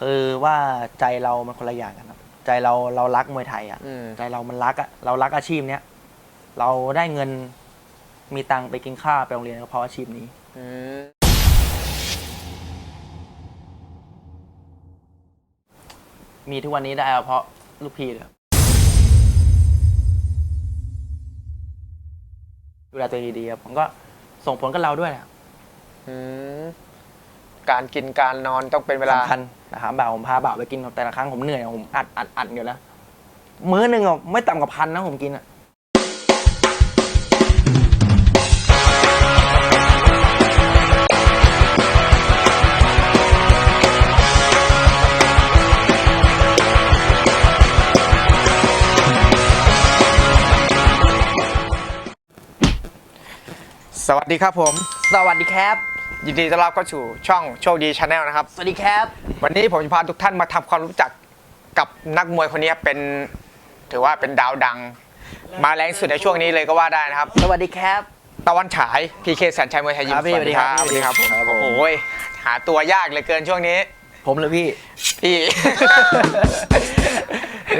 คือว่าใจเรามันคนละอย่างกันครับใจเราเรารักมวยไทยอะอืม ใจเรามันรักอะเรารักอาชีพเนี้ยเราได้เงินมีตังค์ไปกินข้าวไปโรงเรียนก็เพราะอาชีพนี้ อืมมีทุกวันนี้ได้ก็เพราะลูกพี่เลยครับดูแลตัวเองดีๆครับผมก็ส่งผลกับเราด้วยแหละอืมการกินการนอนต้องเป็นเวลาสำคัญ นะครับบ่าวผมพาบ่าวไปกินแต่ละครั้งผมเหนื่อยผมอัดอัดอัดอยู่แล้วมื้อหนึ่งอะไม่ต่ำกว่าพันนะผมกินอะสวัสดีครับผม สวัสดีครับ ยินดีต้อนรับเข้าสู่ช่องโชคดีชาแนลนะครับ สวัสดีครับ วันนี้ผมจะพาทุกท่านมาทำความรู้จักกับนักมวยคนนี้เป็นถือว่าเป็นดาวดัง มาแรงสุดในช่วงนี้เลยก็ว่าได้นะครับ สวัสดีครับ ตะวันฉายพีเคแสนชัยมวยไทยยิมครับพี่สวัสดีครับสวัสดีครับผมครับผมโอ้ยหาตัวยากเหลือเกินช่วงนี้ ผมเลยพี่พี่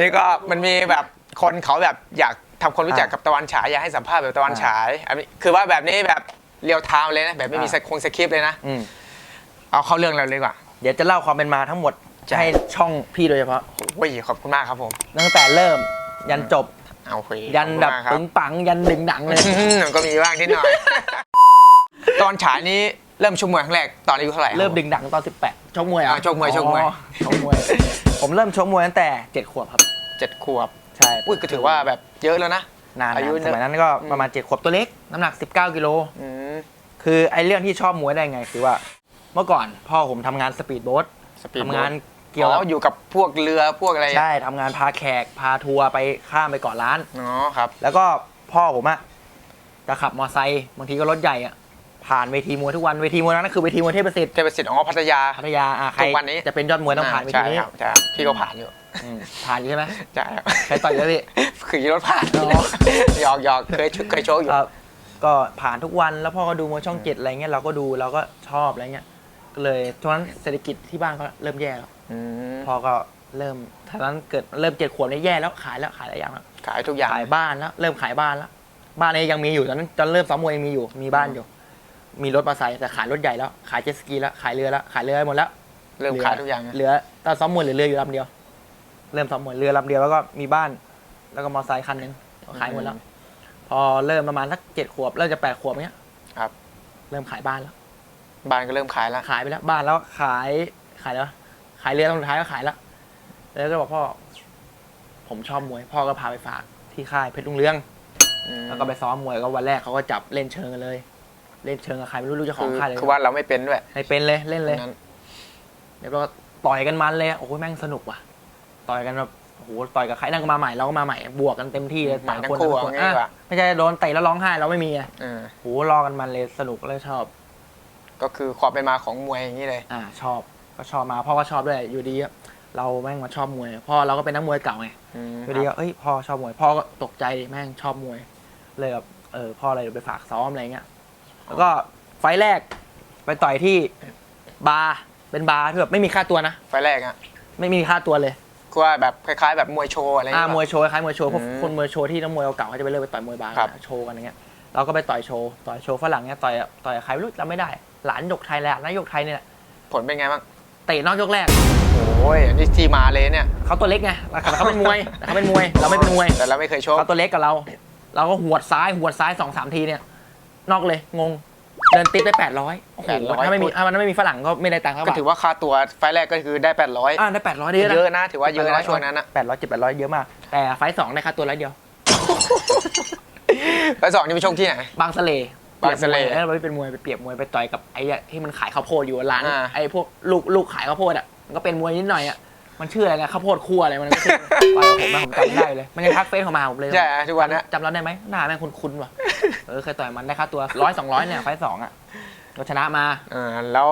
นี่ก็มันมีแบบคนเขาแบบอยากทำความรู้จักอ่ากับตะวันฉายอยากให้สัมภาษณ์แบบตะวันอ่าฉายอันนี้คือว่าแบบนี้แบบ เรียวไทม์เลยนะแบบไม่มีอ่าสคงสคริปต์เลยนะอืมเอาเข้าเรื่องเราเลยดีกว่า เดี๋ยวจะเล่าความเป็นมาทั้งหมดใช่ ให้ช่องพี่โดยเฉพาะโอ้ยขอบคุณมากครับผมตั้งแต่เริ่ม ยันจบ เอาคุยยันแบบขอคุณมากคปึรับงปัง ยันดึงหนังเลยอืมก็มีบ้างนิดหน่อย ตอนฉายนี้เริ่มชุ่มมวยครั้งแรกตอนอายุเท่าไหร่เริ่มดึงหนังตอน 18ชกมวยอะอ่าชกมวยชกมวยอ๋อชกมวย ผมเริ่มชกมวยตั้งแต่ 7 ขวบครับ เจ็ดขวบใช่อุ้ยก็ถือว่าแบบเยอะแล้วนะ นานอายุๆสมัยนั้นก็ประมาณ 7 ขวบตัวเล็ก น้ำหนัก 19 กิโล อืม คือไอ้เรื่องที่ชอบมวยได้ไงคือว่า เมื่อก่อนพ่อผมทำงานสปีดโบ๊ทสปีดทำโบ๊ทงานเกี่ยวอ๋กับออยู่กับพวกเรือพวกอะไรใช่ทำงานพาแขกพาทัวร์ไปข้ามไปเกาะล้าน อ๋อครับ แล้วก็พ่อผมอะจะขับมอไซค์บางทีก็รถใหญ่อะผ่านเวทีมวยทุกวันเวทีมวยนั้นก็คือเวทีมวยเทพประสิทธิ์เทพสิทธิ์อ๋อพัทยาพัทยาอะใครทุกวันนี้จะเป็นยอดมวยต้องผ่านเวทีใช่นี้ครับใช่พี่ก็ผ่านอยู่อืมผ่านอยู่ใช่ไหมใช่ครับใครต่อยเยอะพี่ขี่รถผ่านอ๋อหยอกหยอกเคยเคยโชว์อยู่ครับ ก็ผ่านทุกวันแล้วพ่อก็ดูมวยช่องเจ็ดอะไรเงี้ยเราก็ดูเราก็ชอบอะไรเงี้ยก็เลยตอนนั้นเศรษฐกิจที่บ้านก็เริ่มแย่แล้วอืมพ่อก็เริ่มตอนนั้นเกิดเริ่มเจ็ดขวบนี่แย่แล้วขายแล้วขายหลายอย่างแล้วขายทุกอย่าง ขายบ้านแล้วเริ่มขายบ้านแล้วบ้านนี้ยังมีอยู่ตอนนั้นตอนเริ่มซ้อมมวยยังมีอยู่มีบ้านอยู่ มีรถมาใส่แต่ขายรถใหญ่แล้วขายเจ็ตสกีแล้วขายเรือแล้วขายเรือหมดแล้ว เริ่มขายทุกอย่างนะเหลือตอนซ้อมมวยเหลือเรืออยู่ลำเดียว เริ่มซ้อมมวยเรือลำเดียวแล้วก็มีบ้าน แล้วก็มอเตอร์ไซค์คันหนึ่งขายหมดแล้ว พอเริ่มประมาณสักเจ็ดขวบเริ่มจะแปดขวบเนี้ยครับ เริ่มขายบ้านแล้ว บ้านก็เริ่มขายแล้ว ขายไปแล้วบ้านแล้วขายขายแล้วขายเรือตอนสุดท้ายก็ขายแล้ว แล้วก็บอกพ่อ ผมชอบมวย พ่อก็พาไปฝากที่ค่ายเพชรลุงเรืองอืมแล้วก็ไปซ้อมมวยก็วันแรกเขาก็จับเล่นเชิงกันเลย เล่นเชิงกับใครไม่รู้รู้เจ้าขคือองค่ายเลยคือว่าเราไม่เป็นด้วยไม่เป็นเลยเล่นเลยนั้นเดี๋ยวเราก็ต่อยกันมันเลยอะโอ้โหแม่งสนุกว่ะ ต่อยกันแบบ โอ้โหต่อยกับใครนั่นก็มาใหม่เราก็มาใหม่บวกกันเต็มที่เลยใหม่ต่างทั้งคนคู่ต่างเอาคนงี้ดีกว่าอะไม่ใช่โดนเตะแล้วร้องไห้เราไม่มีไงเออโอ้โหรอกันมันเลยสนุกเลยชอบ ก็คือความเป็นมาของมวยอย่างนี้เลย อ่า ชอบก็ชอบมาพ่อก็ชอบด้วยอยู่ดีอะเราแม่งมาชอบมวยพ่อเราก็เป็นนักมวยเก่าไงอืมอยู่ดีก็เอ้ยพ่อชอบมวยพ่อก็ตกใจแม่งชอบมวย เลยแบบเออพ่อเลยไปฝากซ้อมอะไรเงี้ยแล้วก็ไฟล์แรกไปต่อยที่บาร์เป็นบาร์ที่แบบไม่มีค่าตัวนะไฟล์แรกอะไม่มีค่าตัวเลย คือว่าแบบคล้ายๆ แบบมวยโชว์อะไรอย่างอ่าเงี้ย มวยโชว์คล้ายมวยโชว์พวกอืมคนมวยโชว์ที่นักมวยเก่าๆเขาจะไปเลิกไปต่อยมวยบาร์ครับกันโชว์กันอย่างเงี้ยเราก็ไปต่อยโชว์ต่อยโชว์ฝรั่งเนี้ยต่อยต่อยกับใครไม่รู้จำไม่ได้ หลานหยกไทยแหละหลานหยกไทยเนี่ยแหละผลเป็นไงบ้างเตะนอกยกแรกโอ้ยอันนี่ที่มาเลยเนี่ยเขาตัวเล็กไงแต่เขาเป็นมวยแต่เขาเป็นมวยเราไม่เป็นมวย แต่เราไม่เคยโชว์เขาตัวเล็กกับเรา เราก็หวดซ้ายหวดซ้ายสองสามทีเนี่ย นอกเลยงง เดินติดไปแปดร้อยโอ้โหถ้าไม่มีอะมันไม่มีฝรั่งก็ไม่ได้ตังค์เขาก็ถือว่าค่าตัวไฟล์แรกก็คือได้ 800 อ่าได้แปดร้อยเยอะนะเยอะนะถือว่าเยอะนะช่วงนั้นนะแปดร้อยเจ็ดแปดร้อยเยอะมาก แต่ไฟล์สองได้ค่าตัวร้อยเดียว ไฟล์สองนี่ไปชกที่ไหน บางสะเลบางสะเลเออไปเป็นมวยไปเปรียบมวยไปต่อยกับไอ้อะที่มันขายข้าวโพดอยู่ร้านอ่า ไอ้พวกลูกลูกขายข้าวโพดอะมันก็เป็นมวยนิดหน่อยอะ มันชื่ออะไรนะข้าวโพดคั่วอะไรมันก็ชื่อต่อยกับผมนะผมจำไม่ได้เลย มันยังทักเฟซเข้ามาผมเลยใช่ฮะทุกวันเนี้ยจำเราได้ไหมหน้าแม่งคุ้นๆว่ะเออเคยต่อยมันได้ค่าตัวร้อยสองร้อยเนี่ยไฟล์สองอะเราชนะมาเออแล้ว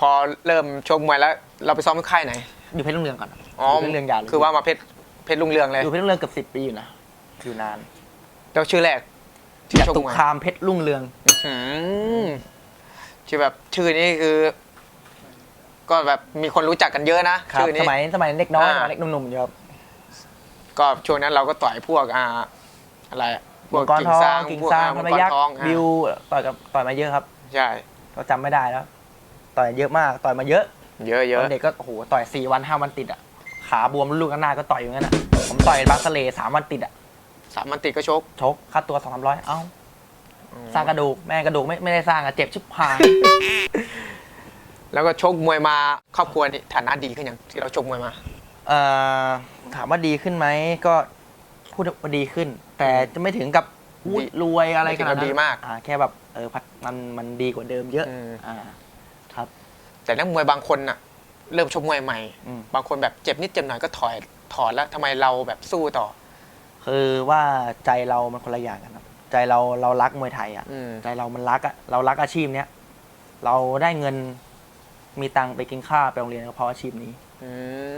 พอเริ่มชกมวยแล้ว เราไปซ้อมที่ค่ายไหน อยู่เพชรลุงเรืองก่อนอ๋ออยู่เพชรลุงเรืองยาวเลยคือว่ามาเพชรเพชรลุงเรืองเลยอยู่เพชรลุงเรืองเกือบสิบปีอยู่นะอยู่นานแล้วชื่อแรกที่จชกตุมวยคามเพชรลุงเรืองอืมชื่อแบบชื่อนี้คือ ก็แบบมีคนรู้จักกันเยอะนะครับชื่อสนี้มัยสมัยเด็กน้อยอ่า สมัยเด็กหนุ่มๆอยู่ครับก็ช่วงนั้นเราก็ต่อยพวกอ่าอะไรอะพวมักงกรทองพกิ่งวกซางอ่พมัลงกรยักษ์ทองอะบิวต่อยกับต่อยมาเยอะครับ ใช่ ก็จำไม่ได้แล้ว ต่อยเยอะมากต่อยมาเยอะเยอะเยตอะอนเด็กก็โอ้โหต่อยสี่วันห้าวันติดอะขาบวมลูกกันหน้าก็ต่อยอย่างนั้นอะผมต่อยบาสเลสามวันติดอะสามมันติดก็ชกชกค่าตัวสองสามร้อยเอ้าสร้างกระดูกแม่กระดูกไม่ไม่ได้สร้างอะเจ็บชิบหาย แล้วก็ชกมวยมาครอบครัวนี่ฐานะดีขึ้นอย่างที่เราชกมวยมา เอ่อถามว่าดีขึ้นไหมก็พูดว่าดีขึ้น แต่จะไม่ถึงกับอุ๊ยรวยอะไรขนาดไม่ถึงกันั้บนดีมาก อ่าแค่แบบเออพัฒมันมันดีกว่าเดิมเยอะอืมอ่าครับ แต่นักมวยบางคนน่ะ เริ่มชกมวยใหม่ อืม บางคนแบบเจ็บนิดเจ็บหน่อยก็ถอยถอนแล้วทำไมเราแบบสู้ต่อ คือว่าใจเรามันคนละอย่างกันครับใจเราเรารักมวยไทยอะอืม ใจเรามันรักอะเรารักอาชีพเนี้ยเราได้เงิน มีตังค์ไปกินข้าวไปโรงเรียนก็เพราะอาชีพนี้อืม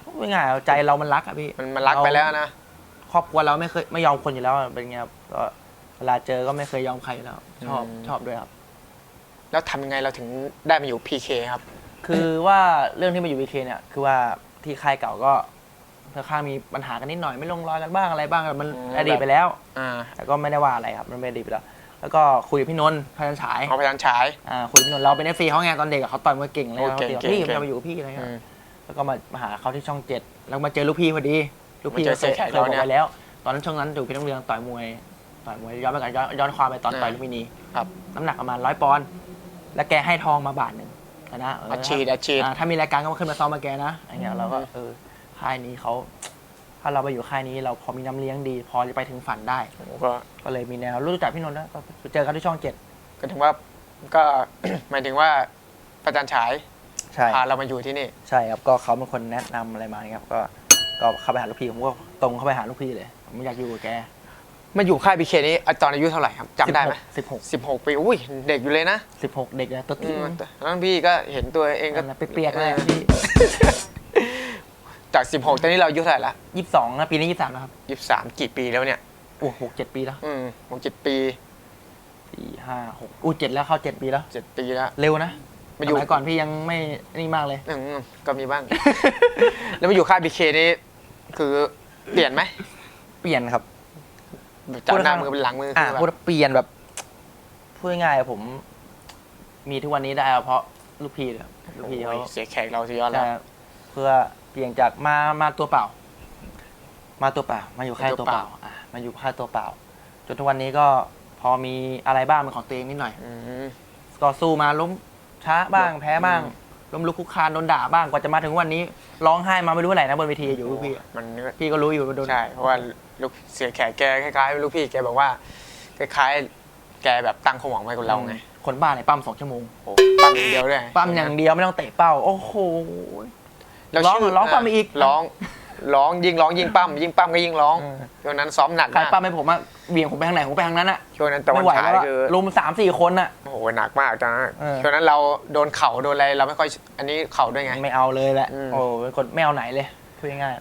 พูดง่ายๆใจเรามันรักอะพี่มันมันรักไปแล้วนะ ครอบครัวเราไม่เคยไม่ยอมคนอยู่แล้วอะเป็นไงครับก็เวลาเจอก็ไม่เคยยอมใครอยู่แล้ว ชอบอืม ชอบด้วยครับ แล้วทำยังไงเราถึงได้มาอยู่พีเคครับ คือว่าเรื่องที่มาอยู่วีเคเนี่ยคือว่าที่ค่ายเก่าก็ค่อนข้างมีปัญหากันนิดหน่อยไม่ลงรอยกันบ้างอะไรบ้างมันอืม อดีตไปแล้ว อ่า แต่ก็ไม่ได้ว่าอะไรครับ มันไม่อดีตไปแล้ว แล้วก็คุยกับพี่นนท์พันฉายเอาไปทานฉาย อ่าคุยกับพี่นนท์เราเป็นเอฟซีเขาไงตอนเด็กอะเขาต่อยมวยเก่งเลยโอ้เขาเก่งติดเก่งพี่เก่งจะมาอยู่กับพี่อะไรเงี้อืย ม แล้วก็มามาหาเขาที่ช่องเจ็ดแล้วมาเจอลูกพี่พอดี ลูกพี่มาเจอเคยเสียแขกเคยบอกเราเนี่ยไว้แล้ว ตอนนั้นช่วงนั้นอยู่พี่ต้องเรืองต่อยมวยต่อยมวยย้อนไปกันย้อนย้อนความไปตอนอ่าต่อยลูกมินีครับ น้ำหนักประมาณร้อยปอนด์แล้วแกให้ทองมาบาทหนึ่งนะเอาชีพอาชีพอ่าถ้ามีรายการก็มาขึ้นมาซ้อมมาแกนะอย่างเงี้ยเราก็เออค่ายนี้เขา ถ้าเราไปอยู่ค่ายนี้เราพอมีน้ำเลี้ยงดี พอจะไปถึงฝันได้ก็ก็เลยมีแนวรู้จักพี่นนท์นะก็ไปเจอกันที่ช่องเจ็ดก็ถึงว่าก็ หมายถึงว่าประจันฉายใช่ พาเรามาอยู่ที่นี่ ใช่ครับก็เขาเป็นคนแนะนำอะไรมาเนี่ยครับก็ก็เข้าไปหาลูกพี่ผมก็ตรงเข้าไปหาลูกพี่เลย ผมอยากอยู่กับแกมาอยู่ค่ายพีเคนี้ตอนอายุเท่าไหร่ครับจำได้ไหมสิบหกสิบหกปีอุ้ยเด็กอยู่เลยนะสิบหกเด็กนะตัวอืที่มแต่นั้นพี่ก็เห็นตัวเองก็ นั่นนะเปียกๆเลยพี่ จาก 16 ตอนนี้เราอายุเท่าไหร่ละยี่สิบสองนะปีนี้ยี่สิบสามนะครับ23 กี่ปีแล้วเนี่ย โอ้หกเจ็ดปีแล้วอืมหกเจ็ดปีสี่ห้าหกอู้เจ็ดแล้วเข้าเจ็ดปีแล้ว เจ็ดปีแล้ว เร็วนะมาอยู่ สมัยก่อนพี่ยังไม่นี่มากเลย อืมก็มีบ้าง แล้วมาอยู่ค่ายพีเคนี้คือเปลี่ยนไหมเปลี่ยนครับจากหน้ามือเป็นหลังมืออ่าคือพูดแบบเปลี่ยนแบบพูดง่ายๆผม มีทุกวันนี้ได้เพราะลูกพี่เลยครับลูกพี่เขาโอ้ยเสียแขกเราสุดยอดแล้วจะเพื่อ เปลี่ยนจากมามาตัวเปล่า มาตัวเปล่า มาอยู่ค่ายตัวเปล่าอะมาอยู่ค่ายตัวเปล่า จนทุกวันนี้ก็พอมีอะไรบ้างเป็นของตัวเองนิดหน่อยอืม ก็สู้มาล้มช้าบ้างล้มแพ้บ้างอืมล้มลุกคุกคานโดนด่าบ้างกว่าจะมาถึงวันนี้ ร้องไห้มาไม่รู้เท่าไหร่นะบนเวทีอยู่ลูกพี่มันก็พี่ก็รู้อยู่ว่าโดน ใช่ เพราะว่าลูกเสียแขกแกคล้ายๆลูกพี่แกบอกว่า คล้ายๆ แกแบบตั้งความหวังไว้กับเราไงคนบ้าเนี่ยปั้มสองชั่วโมง โอ้ปั้มอย่างเดียวด้วย ปั้มอย่างเดียวไม่ต้องเตะเป้า โอ้โห แล้วร้องชื่ร้องปั้มอีก ร้องร้องยิ่งร้องยิ่งปั้มยิ่งปั้มก็ยิ่งร้องเออช่วงนั้นซ้อมหนักใครมากปั้มให้ผมอะเหวี่ยงผมไปทางไหนผมไปทางนั้นอะช่วงนั้นตะวัไม่นไหวฉายแล้วอะคือลุมสามสี่คนอะ โอ้โหหนักมากตอนนั้นเออ ช่วงนั้นเราโดนเข่าโดนอะไรเราไม่ค่อยอันนี้เข่าด้วยไง ไม่เอาเลยแหละอืม โอ้เป็นคนไม่เอาไหนเลยพูดง่าย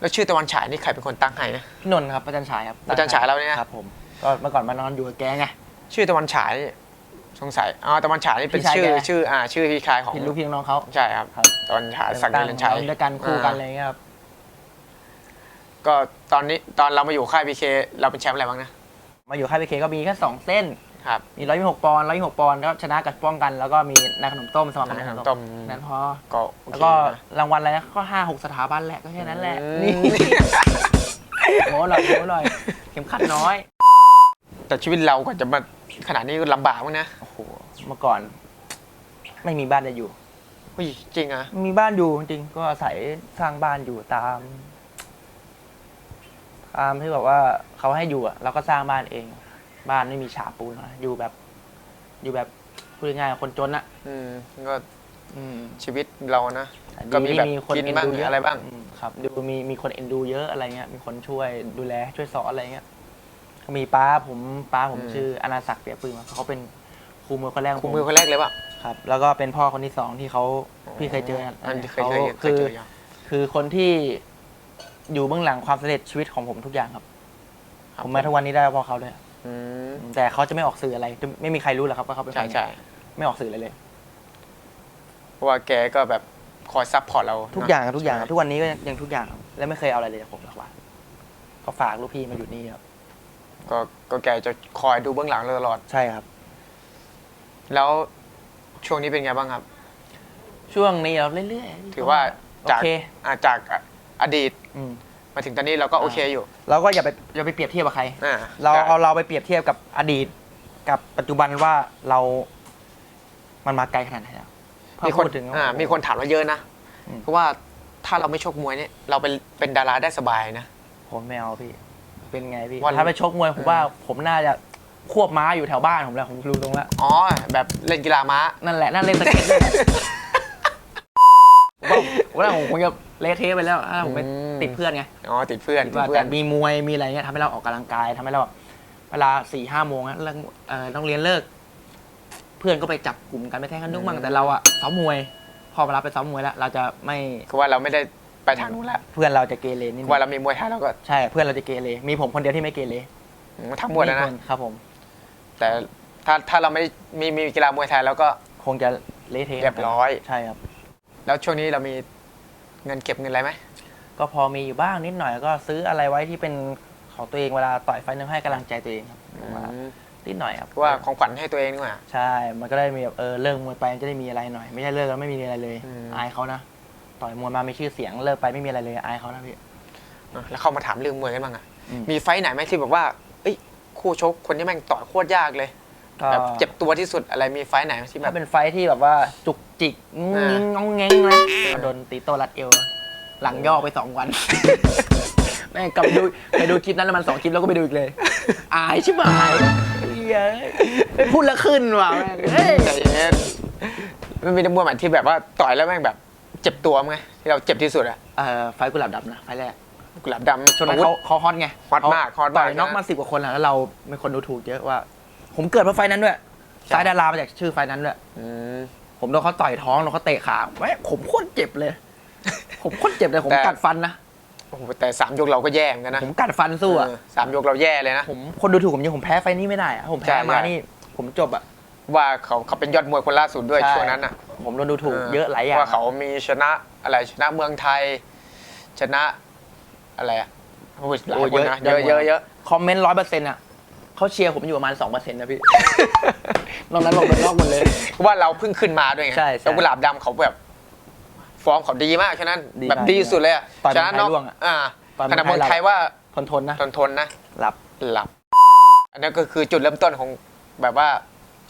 แล้วชื่อตะวันฉายนี่ใครเป็นคนตั้งให้นะ ๆพี่นนท์ครับประจันฉายครับประจันฉายเราเนี่ยครับผมก็เมื่อก่อนมานอนอยู่กับแกไงชื่อตะวันฉาย สงสัยอ๋อตะวันฉายนี่เป็นพี่ชายชื่อแก ชื่ออ่าชื่อพี่ชายของพี่ลูกพี่น้องเขา ใช่ครับครับตะวันฉายสักดิ์เงินชัยตั้งด้วยกันคู่กันอะไรเงี้ยครับก็ตอนนี้ตอนเรามาอยู่ค่ายพีเคเราเป็นแชมป์อะไรบ้างนะมาอยู่ค่ายพีเคก็มีแค่สองเส้น ครับ มีร้อยยี่หกปอนด์ร้อยยี่หกปอนด์ก็ชนะกับป้องกัน แล้วก็มีนายขนมต้มสมัครนายขนมต้ต้มมนั้นพอ ก็โอแล้วเคก็นะ รางวัลอะไรนะก็ห้าหกสถาบันแหละก็แค่นั้นแหละอืม นี่โม้หน่อยโม้หน่อยเข็มขัดน้อย แต่ชีวิตเราก็จะมาขนาดนี้ก็ลำบากมั้งนะโอ้โหเมื่อก่อน ไม่มีบ้านจะอยู่ เฮ้ยจริงอะไม่มีบ้านอยู่จริงๆก็อาศัยสร้างบ้านอยู่ตามตามที่แบบว่าเขาให้อยู่อะเราก็สร้างบ้านเอง บ้านไม่มีฉาบปูนนะอยู่แบบ อยู่แบบพูดง่ายๆคนจนอะอืมก็อืมชีวิตเรานะ แต่ก็มีแบบดีคนกินเอ็นบ้างดูเยอะอะไรบ้าง มครับ ดูมีมีคนเอ็นดูเยอะอะไรเงี้ยมีคนช่วยดูแลช่วยสอนอะไรเงี้ยก็ มีป้าผมป้าผมอืม ชื่ออนาศักดิ์เปียปืนเขาเป็นครูมวยคนแรกขงคุผมมมือคนแรกเลยป่ะครับ แล้วก็เป็นพ่อคนที่สองที่เขาพี่เคยเจออันที่เคยเขาเคยเห็นเคคืยอเจออยู่คือคนที่อยู่เบื้องหลังความสำเร็จชีวิตของผมทุกอย่างครับครับผมมาทุกวันนี้ได้เพราะเขาด้วยอืมแต่เขาจะไม่ออกสื่ออะไรไม่มีใครรู้หรอกครับว่าเขาเป็นใคใช่รใช่ไม่ออกสื่อเลยเลยผราะว่าแกก็แบบคอยซัพพอร์ตเราทุกอย่างครับเนะทุกอย่างครับใช่ทุกวันนี้ก็ยังยังทุกอย่างครับและไม่เคยเอาอะไรเลยจากผมหรอกว่าก็ฝากลูกพี่มาอยู่นี่ครับ ก็ก็แกจะคอยดูเบื้องหลังเราตลอด ใช่ครับ แล้วช่วงนี้เป็นไงบ้างครับ ช่วงนี้เราเรื่อยๆถือว่าโอจากเคอ่าจากอดีตอืมมาถึงตอนนี้เราก็โอเคอยู่เราก็อย่าไปอย่าไปเปรียบเทียบกับใคร อ่าเราใช่เอาเราไปเปรียบเทียบกับอดีต กับปัจจุบันว่าเรา มันมาไกลขนาดไหนแล้วพอมีคนพูดถึงอ่ามีคนถามเราเยอะนะ อืม เพราะว่าถ้าเราไม่ชกมวยเนี่ยเราเป็นเป็นดาราได้สบายนะ ผมไม่เอาพี่ เป็นไงพี่ว่าถ้าไปชกมวยผมเออว่าผมน่าจะควบม้าอยู่แถวบ้านผมแล้วผมรู้ตรงแล้วอ๋อ แบบเล่นกีฬาม้า นั่นแหละนั่นเล่นสเก็ตด้วยแหละผมว่าผมว่าผมคงจะเละเทะไปแล้วถ้าผมไปอืม ติดเพื่อนไงอ๋อ ติดเพื่อนติดว่าเพื่อแต่นมีมวยมีอะไรเงี้ยทำให้เราออกกำลังกายทำให้เราแบบเวลาสี่ห้าโมงอะเลิกเอ่อต้องเรียนเลิก เพื่อนก็ไปจับกลุ่มกันไปแทงกันนุกมั่งแต่เราอะซ้อมมวย พอเวลาไปซ้อมมวยแล้ว เราจะไม่ คือว่าเราไม่ได้ ไปทางนู้นแล้วเพื่อนเราจะเกเรนิดนึงว่าเรามีมวยไทยเราก็ใช่เพื่อนเราจะเกเรมีผมคนเดียวที่ไม่เกเรอืมทำมวยแล้วคนะครับผม แต่ถ้าถ้าเราไม่ได้มีมีกีฬามวยไทยเราก็คงจะเละเทะเรียบร้อยใช่ครับ แล้วช่วงนี้เรามีเงินเก็บเงินอะไรไหมก็พอมีอยู่บ้างนิดหน่อยก็ซื้ออะไรไว้ที่เป็นของตัวเองเวลาต่อยไฟต์นึงให้กำลังใจตัวเองครับผมว่านิดหน่อยครับว่าของขวัญให้ตัวเองดีกว่าใช่ มันก็ได้มีแบบเออเลิกมวยไปมันจะได้มีอะไรหน่อย ไม่ใช่เลิกแล้วไม่มีอะไรเลยอืมอายเขานะ ต่อยมวยมามีชื่อเสียงเลิกไปไม่มีอะไรเลยอายเขานะพี่ อะแล้วเข้ามาถามเรื่องมวยกันบ้างอะ อืม มีไฟท์ไหนไหมที่แบบว่าเอ้ยคู่ชกคนที่แม่งต่อยโคตรยากเลยก็แบบเจ็บตัวที่สุดอะไรมีไฟท์ไหนที่แบถ้าบ เป็นไฟท์ที่แบบว่าจุกจิกงงอ่างิ้งงองแงงนะก็โดนตีโต้รัดเอว หลังย่อไปสองวัน แม่งกลับไปดูไปดูคลิปนั้นแล้วมันสองคลิปแล้วก็ไปดูอีกเลย อายชิบหายเหี้ยไม่พูดแล้วขึ้นว่ะแม่งเฮ้ย ใจเย็นมันมีนักมวยใหม่ที่แบบว่าต่อยแล้วแม่งแบบ เจ็บตัวมั้ยที่เราเจ็บที่สุดอะเออไฟท์กุหลาบดำนะไฟท์แรกกุหลาบดำช่วงนั้นอาวุธเขาเขาฮอตไงฮอตมากฮอตมากต่อยน็อกนะมาสิบกว่าคนแล้วแล้วเราเป็นคนดูถูกเยอะว่า ผมเกิดเพราะไฟท์นั้นด้วยใช่สายดารามาจากชื่อไฟท์นั้นด้วยอืมผมโดนเขาต่อยท้องโดนเขาเตะขาแม่งผมโคตรเจ็บเลย ผมโคตรเจ็บเลยผมแต่กัดฟันนะโอ้โหแต่สามยกเราก็แย่เหมือนกันนะผมกัดฟันสู้อะเออสามยกเราแย่เลยนะผมคนดูถูกผมยังผมแพ้ไฟท์นี้ไม่ได้อะผมใช่แพ้มาใช่นี่ ผมจบอะ ว่าเขาเขาเป็นยอดมวยคนล่าสุดด้วยใช่ช่วงนั้นอะผมโดนดูถูกเยอะหลายอย่างว่าเขามีชนะอะไรชนะเมืองไทย ชนะอะไรอะโอ้ยหลายคนนะเยอะเยอะเยอะ คอมเมนต์ร้อยเปอร์เซ็นต์อะเขาเชียร์ผมอยู่ประมาณสองเปอร์เซ็นต์นะพี่ นอกนั้นบอกโดนนอกหมดเลย เพราะว่าเราเพิ่งขึ้นมาด้วยไงใช่ใช่แล้วกุหลาบดำเขาแบบ ฟอร์มเขาดีมากฉะนั้น ดีแบบมากดีสุดเลยอะต่อยฉะนั้นเมืองไทยร่วงอะอ่าต่อยขณะเมืเมือองงไทไทยยว่าทนทนๆนะ ทนทนนะ หลับ หลับ อันนั้นก็คือจุดเริ่มต้นของแบบว่า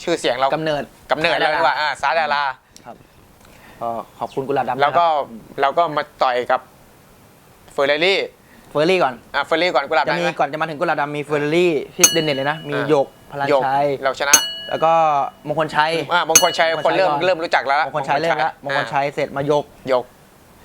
ชื่อเสียงเรากำเนิดกำเนิดแล้วดีกว่าอ่าสายดาราก็ขอบคุณกุหลาบดำแล้วก็นะครับเราก็มาต่อยกับเฟอร์เรรี่เฟอร์รี่ก่อน อ่าเฟอร์รี่ก่อนกุหลาบจะดำมีไหมก่อนจะมาถึงกุหลาบดำมีเฟอร์รี่ที่เด่นๆเลยนะ มีอ่าหยกพลังโยกชัย เราชนะแล้วก็มงคลชัย อ่ามงคลชัยมงคลคนเริ่มชัยก่อน เริ่มรู้จักแล้วมงคลชัยเล่นละมงคลชัยเสร็จมาหยกโยก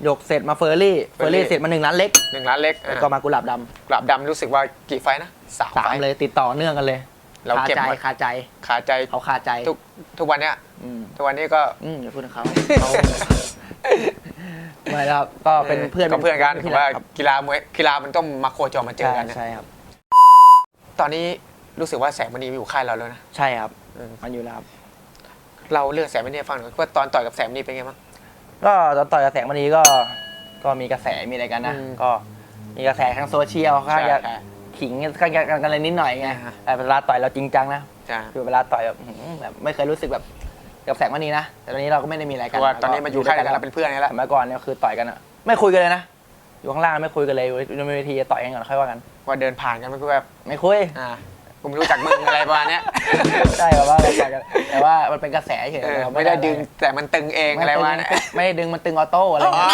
หยกเสร็จมาเฟอร์รี่เฟอร์รี่เฟอร์รี่เสร็จมาหนึ่งล้านเล็กหนึ่งล้านเล็กอ่าแล้วก็มากุหลาบดกุหลาบดำรู้สึกว่ากี่ไฟท์นะสามำสาไฟมท์เลยติดต่อเนื่องกันเลย เราคาเก็บใจมาคาใจขาใจเขาคาใจทุกทุกวันเนี้ยอืมทุกวันนี้ก็ อืมอย่าพูดถึงเขาเขาไม่ครับก็เป็นเพื่อนก็เพื่อนกันพี่ว่าครับกีฬามวยกีฬามันต้องมาโคจรมาเจอใช่กันนะใช่ครับ ตอนนี้รู้สึกว่าแสงมณีอยู่ค่ายเราแล้วนะ ใช่ครับอืม มันอยู่แล้วครับ เราเลือกแสงมณีให้ฟังหน่อยว่าตอนต่อยกับแสงมณีเป็นไงบ้าง ก็ตอนต่อยกับแสงมณีก็ก็มีกระแสมีอะไรกันนะ อืมก็มีกระแสทางโซเชียลเขาใช่จะใช่ ขิงกันกันกันอะไรนิดหน่อยไงอ่า แต่เวลาต่อยเราจริงจังนะจ้าคือเวลาต่อยแบบอื้อหือแบบไม่เคยรู้สึกแบบกับแสงมณีนะแต่ตอนนี้เราก็ไม่ได้มีอะไรเพกันราะว่าตอนนี้มาอยู่ค่ายเดียวกันแล้เราเป็นเพื่อนกันแล้ว สมัยก่อนเนี่ยคือต่อยกันอะไม่คุยกันเลยนะอยู่ข้างล่างไม่คุยกันเลยอยู่ในเวทีจะต่อยกันก่อนค่อยว่ากัน ว่าเดินผ่านกันมันก็แบบไม่คุย อ่ากูไม่รู้จักมึง อะไรประมาณเนี้ยใช่แบบว่าเราต่อยกันแต่ว่ามันเป็นกระแสเฉยเออเราไม่ได้ดึงแต่มันตึงเองไม่อะไรได้ประมาณดึเนี้งยไม่ได้ดึงมันตึงออโต้อะไรอ๋อเงี้ย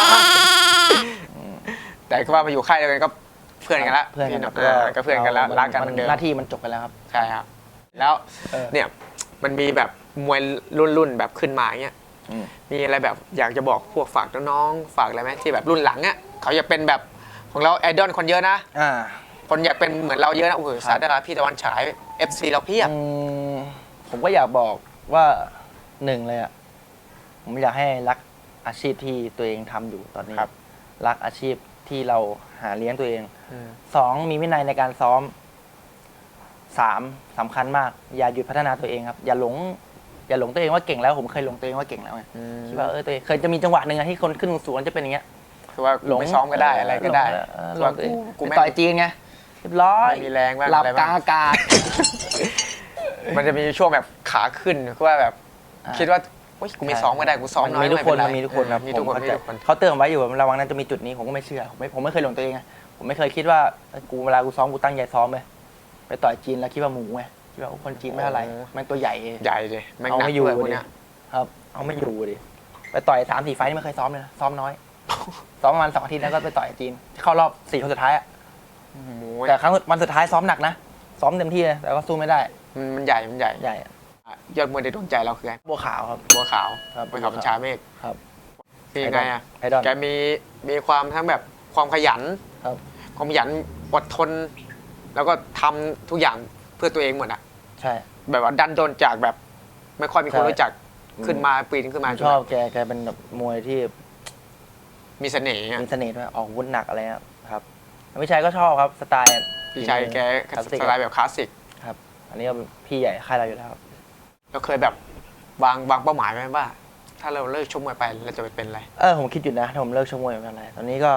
แต่ก็ว่ามาอยู่ค่ายเดียวกันก็ เพื่อนกันละเพื่อนกันพี่อ่าก็เพื่อนกันละรักกันเหมือนเดิมหน้าที่มันจบไปแล้วครับ ใช่ครับ แล้วเออ เนี่ยมันมีแบบมวยรุ่นรุ่นๆแบบขึ้นมาอย่างเงี้ยอืม มีอะไรแบบอยากจะบอกพวกฝากน้องๆฝากอะไรไหมที่แบบรุ่นหลังเนี่ยเขาอยากเป็นแบบของเราไอดอลคนเยอะนะ อ่าคนอยากเป็นเหมือนเราเยอะนะโอ้โหครับสายดาราพี่ตะวันฉาย FC เราเพียบอืมผมก็อยากบอกว่าหนึ่งเลยอะผมอยากให้รักอาชีพที่ตัวเองทำอยู่ตอนนี้ครับรักอาชีพที่เราหาเลี้ยงตัวเอง สองมีวินัยในการซ้อมสามสำคัญมาก อย่าหยุดพัฒนาตัวเองครับ อย่าหลง อย่าหลงตัวเองว่าเก่งแล้วผมเคยหลงตัวเองว่าเก่งแล้วไงอืมคิดว่าเออตัวเองเคยจะมีจังหวะหนึ่งอะที่คนขึ้นสูงๆจะเป็นอย่างเงี้ยคือว่าไม่ซ้อมก็ได้อะไรก็ได้เออคือหลว่างตัวเองกูไปไม่ต่อยจีนไงเรียบร้อยไม่มีแรงบ้างหลับอะไรกลาบ้างงอากาศมันจะมีช่วงแบบขาขึ้นคือว่าแบบอ่าคิดว่าโอ๊ยกูไม่ซ้อมก็ได้กูซ้อมน้อยมีทุกคนไเป็มันไรมีทุกคนครับเออมีทุกคนผมมีเข้าใจทุกคนเขาเตือนไว้อยู่ว่าระวังนั้นจะมีจุดนี้ผมก็ไม่เชื่อผมไม่ผมไม่เคยหลงตัวเองไง ผมไม่เคยคิดว่าเอ้ยกูเวลากูซ้อมกูตั้งใจซ้อมเลยไปต่อยจีนแล้วคิดว่าหมูไงคิดว่าโอ้คนจีนไม่เท่าไหร่มันตัวใหญ่ใหญ่เลยแม่งเอาหนักไม่อยู่ด้วยพวกดิเนี้ยครับ เอาไม่อยู่ดิไปต่อยสามสี่ไฟต์นี่ไม่เคยซ้อมเลยนะซ้อมน้อยซ้อมประมาณสองอาทิตย์แล้วก็ไปต่อยจีน เข้ารอบสี่คนสุดท้ายอะหมูแต่ครั้งวันสุดท้ายซ้อมหนักนะซ้อมเต็มที่เลยแต่ก็สู้ไม่ได้ มันมันใหญ่มันใหญ่ใหญ่อะยอดมวยในดวงใจเราคือไงบัวขาวครับบัวขาวครับบัวขาวบัญชาเมฆครับคือยังไงอะไอดอลแกมีมีความทั้งแบบความขยัน ครับความขยันอดทน แล้วก็ทำทุกอย่างเพื่อตัวเองหมดอะใช่ แบบว่าดันโดนจากแบบ ไม่ค่อยมีคนใช่ รู้จักขึ้นมาปีนขึ้นมาผมจชนอบแบบแกแกเป็นแบบมวยที่มีเสน่ห์อะมีเสน่ห์ด้วยออกอาวุธหนักอะไรครับครับพี่ชัยก็ชอบครับสไตล์พี่ชัยแกคลาสสิกสไตล์แบบคลาสสิก ครับ อันนี้ก็พี่ใหญ่ค่ายเราอยู่แล้วครับ เราเคยแบบวางวางเป้าหมายไว้ว่า ถ้าเราเลิกชกมวยไปเราจะไปเป็นอะไร เออผมคิดอยู่นะถ้าผมเลิกชกมวยไม่เป็นไร ตอนนี้ก็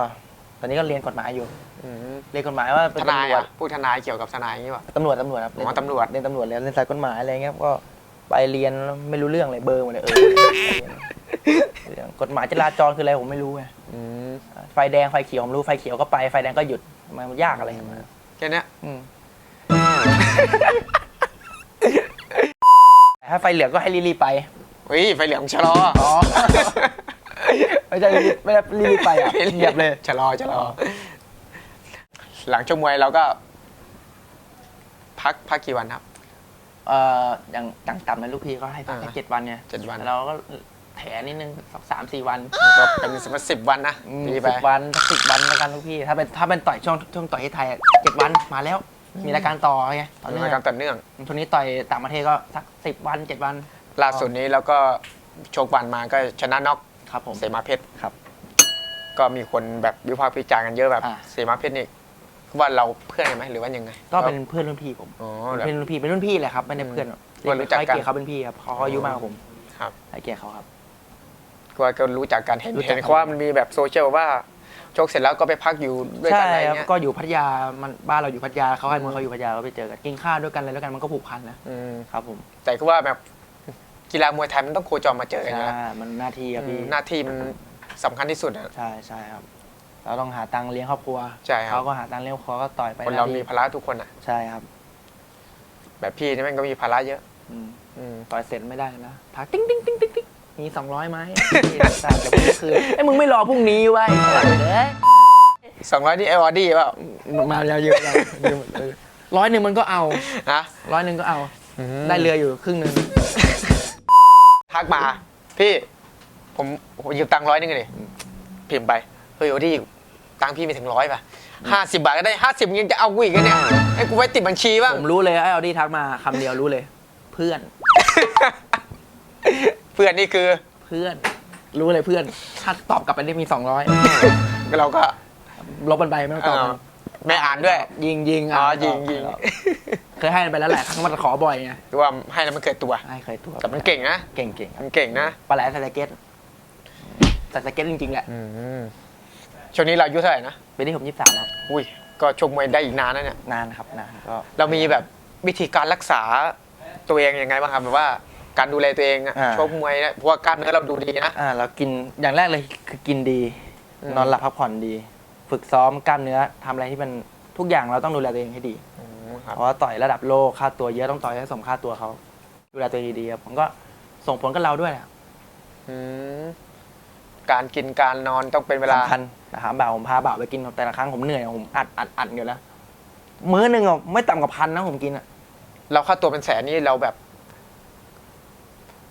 ตอนนี้ก็เรียนกฎหมายอยู่ อืมเรียนกฎหมายว่าเป็นทนายตำรวจอะผู้ทนายเกี่ยวกับทนายอย่างนี้ป่ะ ตำรวจตำรวจครับอ๋อตำรวจ เรียนตำรวจเรียนเรียนสายกฎหมายอะไรเงี้ยก็ไปเรียนแล้วไม่รู้เรื่องเลยเบอร์หมดเลยเออเรื่องกฎหมายจราจรคืออะไรผมไม่รู้ไงอืมไฟแดงไฟเขียวผมรู้ไฟเขียวก็ไปไฟแดงก็หยุดมันยากอะไรอย่างเงี้ยแค่เนี้ยอืมถ้าไฟเหลืองก็ให้รีบๆไปเฮ้ยไฟเหลืองชะลออ๋อ ไม่ใช่รีบไม่ได้รีบๆไปอะเหยียบเลยชะลอชะลอ หลังชกมวยเราก็ พักพักกี่วันครับ เอ่ออย่างต่างต่ำนะลูกพี่ก็ให้พักแค่อ่าเจ็ดวันไงเจ็ดวันแต่เราก็แถนิดนึงสักสามสี่วันก็เป็นสมมติสิบวันนะอืมตีไปสิบวันสักสิบวันแล้วกันลูกพี่ ถ้าเป็นถ้าเป็นต่อยช่วงช่วงต่อยที่ไทยอะเจ็ดวันมาแล้ว มีรายการต่อไงตอนนี้รายการต่อเนื่อง ช่วงนี้ต่อยต่างประเทศก็สักสิบวันเจ็ดวัน ล่าสุดนี้เราก็โชควันมาก็ชนะน็อก ครับผมเสมาเพชรครับ ก็มีคนแบบวิพากษ์วิจารณ์กันเยอะแบบอ่า เสมาเพชรนี่ว่าเราเพื่อนกันไหมหรือว่ายังไงก็เป็นเพื่อนรุ่นพี่ผม อ๋อเป็นแบบรุ่นพี่เป็นรุ่นพี่แหละครับไม่ได้เพื่อนหรอกว่ารู้จักกัน ให้เกียรติเขาเป็นพี่ครับเขาอายุมากกว่าผมครับให้เกียรติเขาครับ ก็ก็รู้จักกันเห็นรู้จักกันเห็นเขาว่ามันมีแบบโซเชียลว่าโชคเสร็จแล้วก็ไปพักอยู่ด้วยกันใช่อะไรครับเงี้ยก็อยู่พัทยามันบ้านเราอยู่พัทยาเขาให้มือเขาอยู่พัทยาก็ไปเจอกันกินข้าวด้วยกันอะไรด้วยกันมันก็ผูกพันนะอืม ครับผม แต่ก็ว่าแบบ กีฬามวยไทยมันต้องโคจรมาเจอกันอยู่ใช่แล้วมันหน้าที่ครับอืพี่มหน้าที่มันสำคัญที่สุดอะ ใช่ใช่ครับ เราต้องหาตังค์เลี้ยงครอบครัวใช่ครับ เขาก็หาตังค์เลี้ยงครอบครัวก็ต่อยไปคนเราหมีที่ภาระทุกคนอะใช่ครับแบบพี่นี่แม่งก็มีภาระเยอะอืมอืมต่อยเสร็จไม่ได้นะพักติ้งติ้งติ้งติ้งติ้งมีสองร้อยไหมแต่เดี๋ยวพรุ่งนี้คืนไอ้ยมึงไม่รอพรุ่งนี้ไว้เด้ย สองร้อยนี่เอวอดี้เปล่ามาเยอะเยอะเลยร้อยหนึ่งมันก็เอาฮะร้อยหนึ่งก็เอา ได้เรืออยู่ครึ่งหนึ่ง ทักมา พี่ ผมผมยืมตังค์ร้อยหนึงเลยพิมพ์ไป เฮ้ยโอดี้ตังค์พี่ไม่ถึงร้อยป่ะห้าสิบบาทก็ได้ห้าสิบยังจะเอากูอีกอะเนี่ยให้กูไว้ติดบัญชีบ้างผมรู้เลยไอ้ออดี้ทักมาคำเดียวรู้เลย เพื่อน เพื่อนนี่คือเพื่อน รู้เลยเพื่อนถ้าตอบกลับไปนี่มีสองร้อยเราก็ลบมันไปไม่ต้องตอบมัน ไม่อ่านด้วย ยิงยิงอ๋ออะยิงยิง เคยให้ไปแล้วแหละครั้งมันขอบ่อยไงหรือว่าให้แล้วมันเกิดตัว ให้เคยตัว แต่มันเก่งนะ เก่งเก่งครับมันเก่งนะ ปลาไหลใส่สเก็ตใส่สเก็ตจริงๆแหละช่วงนี้เราอายุเท่าไหร่นะปีนี้ผมยี่สิบสามครับ อุ้ย ก็ชกมวยได้อีกนานนะเนี่ย นานครับ นานก็ เรามีแบบวิธีการรักษาตัวเองยังไงบ้างครับแบบว่าการดูแลตัวเองอะอ่าชกมวยเนี่ยเพราะว่ากล้ามเนื้อเราดูดีนะ อ่า เรากิน อย่างแรกเลยคือกินดีอืมนอนหลับพักผ่อนดี ฝึกซ้อมกล้ามเนื้อทำอะไรที่มันทุกอย่างเราต้องดูแลตัวเองให้ดีครับ เพราะว่าต่อยระดับโลกค่าตัวเยอะต้องต่อยให้สมค่าตัวเขาดูแลตัวเองดีๆครับผมก็ส่งผลกับเราด้วยแหละอืมการกินการนอนต้องเป็นเวลา สำคัญนะครับบ่าวผมพาบ่าวไปกินแต่ละครั้งผมเหนื่อยผมอัดอัดอัดอยู่แล้วมื้อหนึ่งอะไม่ต่ำกว่าพันนะผมกินอะเราค่าตัวเป็นแสนนี่เราแบบ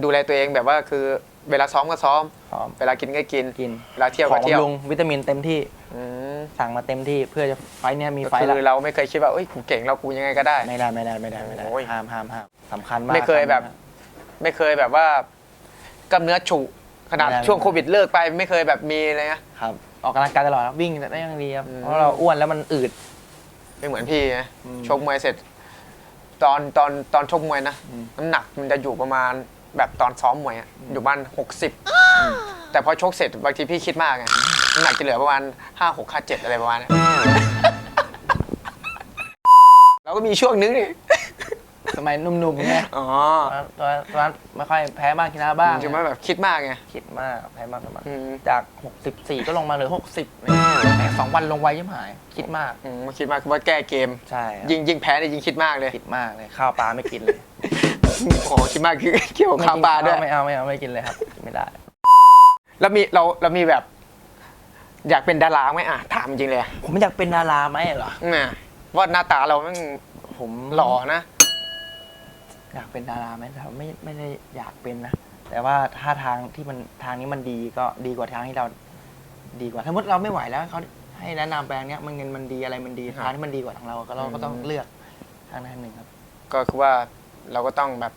ดูแลตัวเองแบบว่าคือ เวลาซ้อมก็ซ้อมซ้อมเวลากินก็กิน กินเวลาเที่ยวขก็องเที่ยวบำรุงวิตามินเต็มที่ อืม สั่งมาเต็มที่เพื่อจะไฟท์เนี่ยมีก็ไฟท์คืละอเราไม่เคยคิดว่าเอ้ยกูเก่งเรากูยังไงก็ได้ ไม่ได้ไม่ได้ไม่ได้ไม่ได้โอ้ย ห้ามห้ามห้ามสำคัญมากไม่เคยแบบไม่เคยแบบว่ากล้ามเนื้อฉุขนาดไม่ได้ ช่วงโควิดเลิกไปไม่เคยแบบมีเลยนะ ครับ ออกกำลังกายตลอดครับวิ่งได้อย่างดีครับอืม เพราะเราอ้วนแล้วมันอืด ไม่เหมือนพี่นะอืมชกมวยเสร็จ ตอนตอนตอนชกมวยนะอืม น้ำหนักมันจะอยู่ประมาณแบบตอนซ้อมมวยอะอยู่บ้านหกสิบแต่พอชกเสร็จบางทีพี่คิดมากไง น้ำหนักจะเหลือประมาณห้าหกห้าเจ็ดอะไรประมาณเนี้ยเราก็มีช่วงนึงนี่สมัยหนุ่มๆไงอ๋อตอนตอนนั้นไม่ค่อยแพ้บ้างชนะบ้างจะไม่แบบคิดมากไง คิดมากแพ้มากแพ้มากอืม จาก 64 ก็ลงมาเหลือ 60เลยแหมสองวันลงไวยิ่งหาย คิดมาก อืมคิดมากคือว่าแก้เกม ใช่ครับยิงยิงแพ้เนี่ยยิงคิดมากเลยคิดมากเลย ข้าวปลาไม่กินเลยโอ้โหคิดมากคือ เกี่ยวกับข้าวปลาด้วย ไม่เอาไม่เอาไม่กินเลยครับกินไม่ได้ แล้วมีเราเรามีแบบ อยากเป็นดาราไหมอะถามจริงเลยผมอยากเป็นดาราไหมเหรอเนี่ยว่าหน้าตาเราแม่งผมหล่อนะ อยากเป็นดาราไหมแต่ไม่ไม่ได้อยากเป็นนะแต่ว่าถ้าทางที่มันทางนี้มันดีก็ดีกว่าทางที่เราดีกว่าถ้ามุดเราไม่ไหวแล้วเขาให้แนะนำแปลงเนี้ยมันเงินมันดีอะไรมันดีครับทางที่มันดีกว่าทางเราก็เราก็ต้องอืมเลือกทางนั้นหนึ่งครับ ก็คือว่าเราก็ต้องแบบ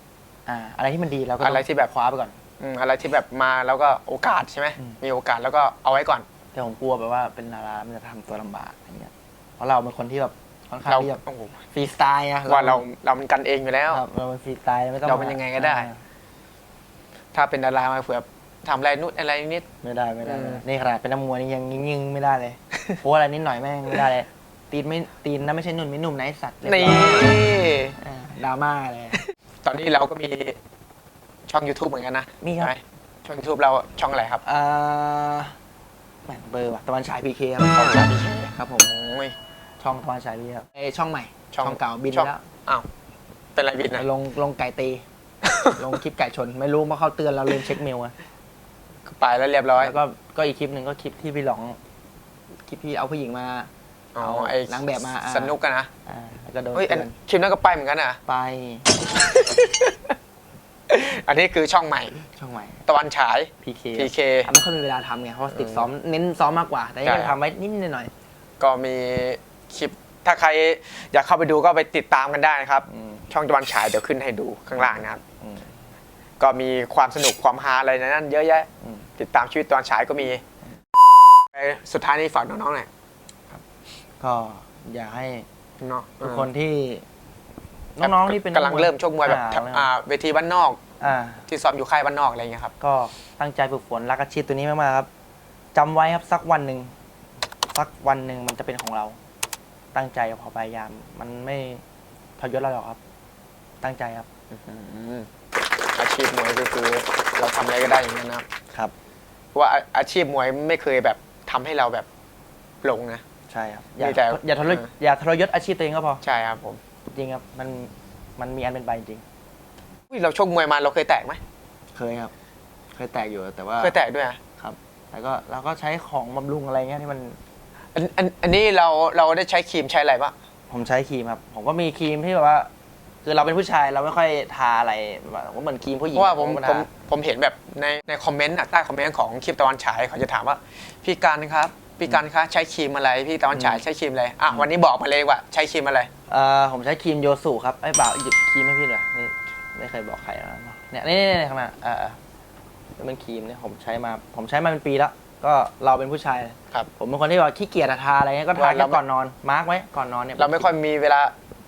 อ่าอะไรที่มันดีเราก็ต้งอะไรที่แบบคว้าไปก่อนอืมอะไรที่แบบมาแล้วก็โอกาสใช่ไหมอืมมีโอกาสแล้วก็เอาไว้ก่อน แต่ผมกลัวแบบว่าเป็นดารามันจะทำตัวลำบากอะไรเงี้ยเพราะเราเป็นคนที่แบบค่อนข้างเราที่จะโอ้โหฟรีสไตล์อะว่าเราเรามันกันเองอยู่แล้ว ครับเราเป็นฟรีสไตล์ไม่ต้องเราเป็นยังไงก็ได้อ่าถ้าเป็นดารามาเผื่อทำอะไรนู่นอะไรนิด ไม่ได้ไม่ได้อืมนี่ขนาดเป็นนักมวยนี่ยังยิงๆไม่ได้เลย โพสอะไรนิดหน่อยแม่งไม่ได้เลย ตีนไม่ตีนนะไม่ใช่นุ่นไม่หนุ่มนะไอสัตว์เรียบร้นี่ อยอ่าดราม่าเลย ตอนนี้เราก็มีช่อง YouTube เหมือนกันนะมีครับ ใช่ไหช่อง YouTube เราช่องอะไรครับ อ่า แหม่งเบอร์ว่ะตะวันฉายพีเคครับช่องชาบีเคครับผม โอ้ย ช่องตะวันฉายพีครับไอยช่องใหม่ ช่องช่องเก่าบินช่อง แล้วอ้าว เป็นไรบินนะ ลงลงไก่ตี ลงคลิปไก่ชน ไม่รู้มาเขาเตือนเราลืมเช็คเมลอะไปแล้วเรียบร้อยแล้วก็ก็อีกคลิปหนึ่งก็คลิปที่พี่หลอง คลิปที่เอาผู้หญิงมา อ๋อเอาไอ้นางแบบมาอ่าสนุกกันนะ อ่าแล้วก็โดนเฮ้ยอันเตือนคลิปนั้นก็ไปเหมือนกันนะ ไป อันนี้คือช่องใหม่ ช่องใหม่ ตะวันฉาย PK PK ไม่ค่อยมีเวลาทำไงเพราะว่าติดซ้อมเน้นซ้อมมากกว่า แต่ยังใช่ทำไว้นิดๆหน่อย ก็มีคลิปถ้าใครอยากเข้าไปดูก็ไปติดตามกันได้นะครับๆอืม ช่องตะวันฉายเดี๋ยวขึ้นให้ดูข้างล่างนะครับ อืม ก็มีความสนุกความฮาอะไรในนั้นเยอะแยะ อืม ติดตามชีวิตตอนฉายก็มีไปสุดท้ายนี้ฝากน้องๆหน่อยก็อยากให้เนาะทุกคนที่ น้องๆที่เป็นกำลังเริ่มชกมวยแบบอ่าแถบอ่าเวทีบ้านนอก อ่า ที่ซ้อมอยู่ค่ายบ้านนอกอะไรอย่างเงี้ยครับ ก็ตั้งใจฝึกฝนรักอาชีพตัวนี้มากๆครับจำไว้ครับสักวันหนึ่งสักวันหนึ่งมันจะเป็นของเรา ตั้งใจพอพยายาม มันไม่ทรยศเราหรอกครับ ตั้งใจครับ อาชีพมวยก็คือเราทำอะไรก็ได้อย่างนั้นนะครับครับ เพราะว่าอาอาชีพมวยไม่เคยแบบทำให้เราแบบหลงนะ ใช่ครับอย่ามีแต่อย่าทรยศเอออย่าทรยศอาชีพตัวเองก็พอ ใช่ครับผม จริงครับมันมันมีอันเป็นไปจริงอุ๊ยเราชกมวยมาเราเคยแตกไหมเคยครับ เคยแตกอยู่แต่ว่าเคยแตกด้วยอะครับแต่ก็เราก็ใช้ของบำรุงอะไรเงี้ยที่มันอันอันอันนี้เราเราได้ใช้ครีมใช้อะไรปะผมใช้ครีมครับ ผมก็มีครีมที่แบบว่า คือเราเป็นผู้ชายเราไม่ค่อยทาอะไรแบบว่าเหมือนครีมผู้หญิเพงราะว่าผมก็ผมทาผมเห็นแบบในในคอมเมนต์อะใต้คอมเมนต์ของคลิปตะวันฉายเขาจะถามว่า พี่การครับ พี่การคะใช้ครีมอะไรพี่ตะวันฉายใช้ครีมอะไรอะวันนี้บอกมาเลยว่าใช้ครีมอะไรเอ่อผมใช้ครีมโยสุครับไอ้บ่าวหยิบครีมให้พี่เลยนี่ไม่เคยบอกใครนะเนี่ยนี่นี่นี่ข้างหน้าเออเออนี่เป็นครีมเนี่ยผมใช้มา ผมใช้มาเป็นปีแล้วก็เราเป็นผู้ชายครับผมเป็นคนที่ว่าขี้เกียจอะทาอะไรเงี้ยก็ทาว่าแค่เราไม่ก่อนนอนมาร์กไว้ก่อนนอนเนี่ยเราไม่ค่อยมีเวลา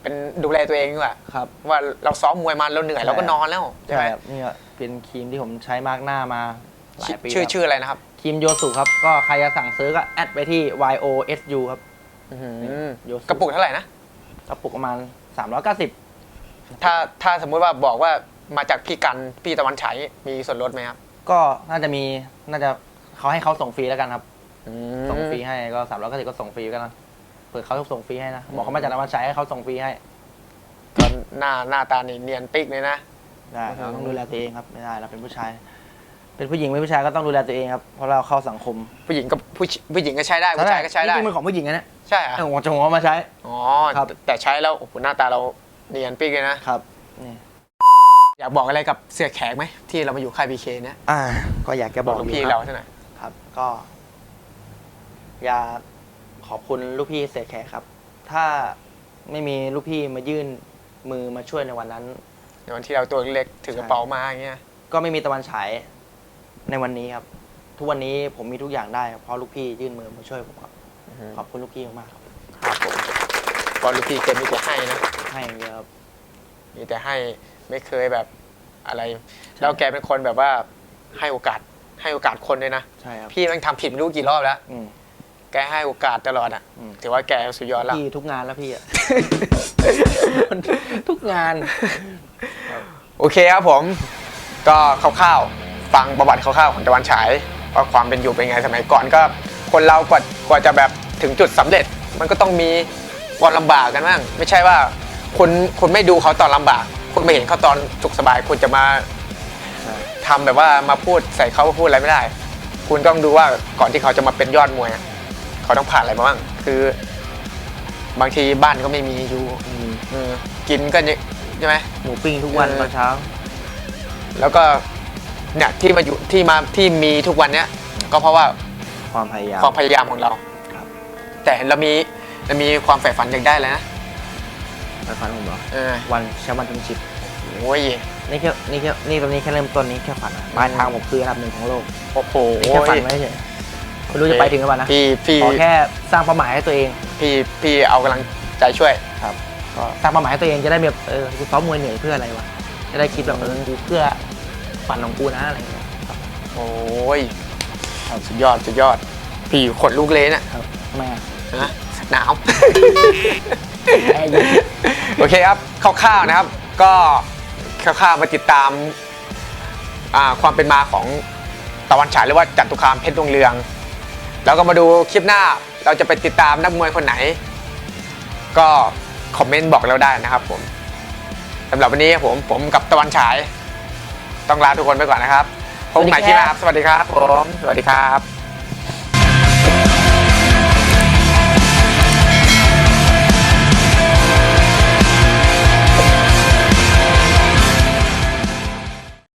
เป็นดูแลตัวเองดีกว่าครับว่าเราซ้อมมวยมาเราเหนื่อยใช่เราก็นอนแล้วใช่ไหมครับนี่ก็เป็นครีมที่ผมใช้มาร์กหน้ามาหลายปีชื่อแล้วชื่ออะไรนะครับ ครีมโยสุครับ ก็ใครจะสั่งซื้อก็แอดไปที่ yosu ครับอื้อหือโยสุกระปุกเท่าไหร่นะ กระปุกประมาณ 390 ถ้าถ้าสมมุติว่าบอกว่ามาจากพี่กันพี่ตะวันฉายมีส่วนลดไหมครับก็น่าจะมีน่าจะเขาให้เขาส่งฟรีแล้วกันครับอืส่งมฟรีให้ก็สามร้อยเก้าสิบก็ส่งฟรีกันนะเผื่อเขาส่งฟรีให้นะ บอกเขามาจากนวัดชัยให้เขาส่งฟรีให้ก็หน้าหน้าตานี่เนียนปิ๊กเลยนะ ได้อือฮึเราต้องดูแลตัวเองครับไม่ได้เราเป็นผู้ชาย เป็นผู้หญิงเป็นผู้ชายก็ต้องดูแลตัวเองครับเพราะเราเข้าสังคมผู้หญิงกับผู้ชผู้หญิงก็ใช้ได้ผู้ชายก็ใช้ได้จริงๆเป็นของผู้หญิงนะเนี่ยใช่เหรอเอาหัวจงหัวมาใช้ อ๋อครับ แต่ใช้แล้วโอ้โหหน้าตาเราเนียนปิ๊กเลยนะครับนี่อยากบอกอะไรกับเสียแขกไหมที่เรามาอยู่ค่ายบีเคเนี่ยอ่า ก็อยากจะบบออกกลูกอยู่พี่คเรารับเท่าไหร่ครับ ก็ อยากขอบคุณลูกพี่เสียแขกครับ ถ้าไม่มีลูกพี่มายื่นมือมาช่วยในวันนั้น ในวันที่เราตัวเล็กถือกระเป๋ามาอย่างเงี้ย ก็ไม่มีตะวันฉาย ในวันนี้ครับ ทุกวันนี้ผมมีทุกอย่างได้เพราะลูกพี่ยื่นมือมาช่วยผมครับขอบคุณลูกพี่มากๆครับครับผมก็ลูกพี่เกมมีแต่ให้นะให้อย่างเดียวครับ มีแต่ให้ไม่เคยแบบอะไร แล้วแกเป็นคนแบบว่าให้โอกาสให้โอกาสคนด้วยนะใช่ครับ พี่แมันทำผิดไม่รู้กี่รอบแล้ว อืม แกให้โอกาสตลอดอะอืม ถือว่าแกสุดยอดแล้วพี่ทุกงานแล้วพี่อะ ทุกงาน โอเคครับผม ก็คร่าวๆ ฟังประวัติคร่าวๆของตะวันฉายว่าความเป็นอยู่เป็นไงสมัยก่อนก็ คนเรากว่ากว่าจะแบบถึงจุดสำเร็จ มันก็ต้องมีวันลำบากกันบ้างไม่ใช่ว่าคุณคุณไม่ดูเขาตอนลำบาก คุณไม่เห็นเขาตอนสุขสบาย คุณจะมาใช่ทำแบบว่ามาพูดใส่เขาพูดอะไรไม่ได้ คุณต้องดูว่าก่อนที่เขาจะมาเป็นยอดมวยอะเขาต้องผ่านอะไรมาบ้างคือบางทีบ้านก็ไม่มีอยู่อืมเออกินก็เนี่ยใช่ไหมหมูปิ้งทุกวันเออตอนเช้า แล้วก็ เนี่ยที่มาอยู่ที่มาที่มีทุกวันเนี้ยก็เพราะว่าความพยายาม ความพยายามของเราครับ แต่เรามีเรามีความใฝ่ฝันอยากได้เลยนะไปฟันผมเหรอเออวันแชมป์วันแชมเปี้ยนชิพโอ้ยนี่แค่นี่แค่นี่ตอนนี้แค่เริ่มต้นนี้แค่ฝันอะปลายทางผมคืออันดับหนึ่งของโลกโอ้โหนี่แค่ฝันไว้เฉยไม่รู้จะไปถึงหรือเปล่านะพี่พี่ขอแค่สร้างเป้าหมายให้ตัวเอง พี่พี่เอากำลังใจช่วยครับก็สร้างเป้าหมายให้ตัวเองจะได้แบบเออกูซ้อมมวยเหนื่อยเพื่ออะไรวะจะได้คิดแบบเออกูเพื่อ ฝันของกูนะอะไรอย่างเงี้ยครับโอ้ยสุดยอดสุดยอด พี่ขนลูกเลยน่ะครับแม่นะหนาวแม่เยอะโอเคครับคร่าวๆนะครับ ก็คร่าวๆมาติดตามอ่าความเป็นมาของตะวันฉายหรือว่าจัตุคามเพชรดวงเรือง แล้วก็มาดูคลิปหน้าเราจะไปติดตามนักมวยคนไหน ก็คอมเมนต์บอกเราได้นะครับผมสำหรับวันนี้ผมผมกับตะวันฉาย ต้องลาทุกคนไปก่อนนะครับพบกันใหม่ที่หน้าครับ สวัสดีครับผม สวัสดีครับ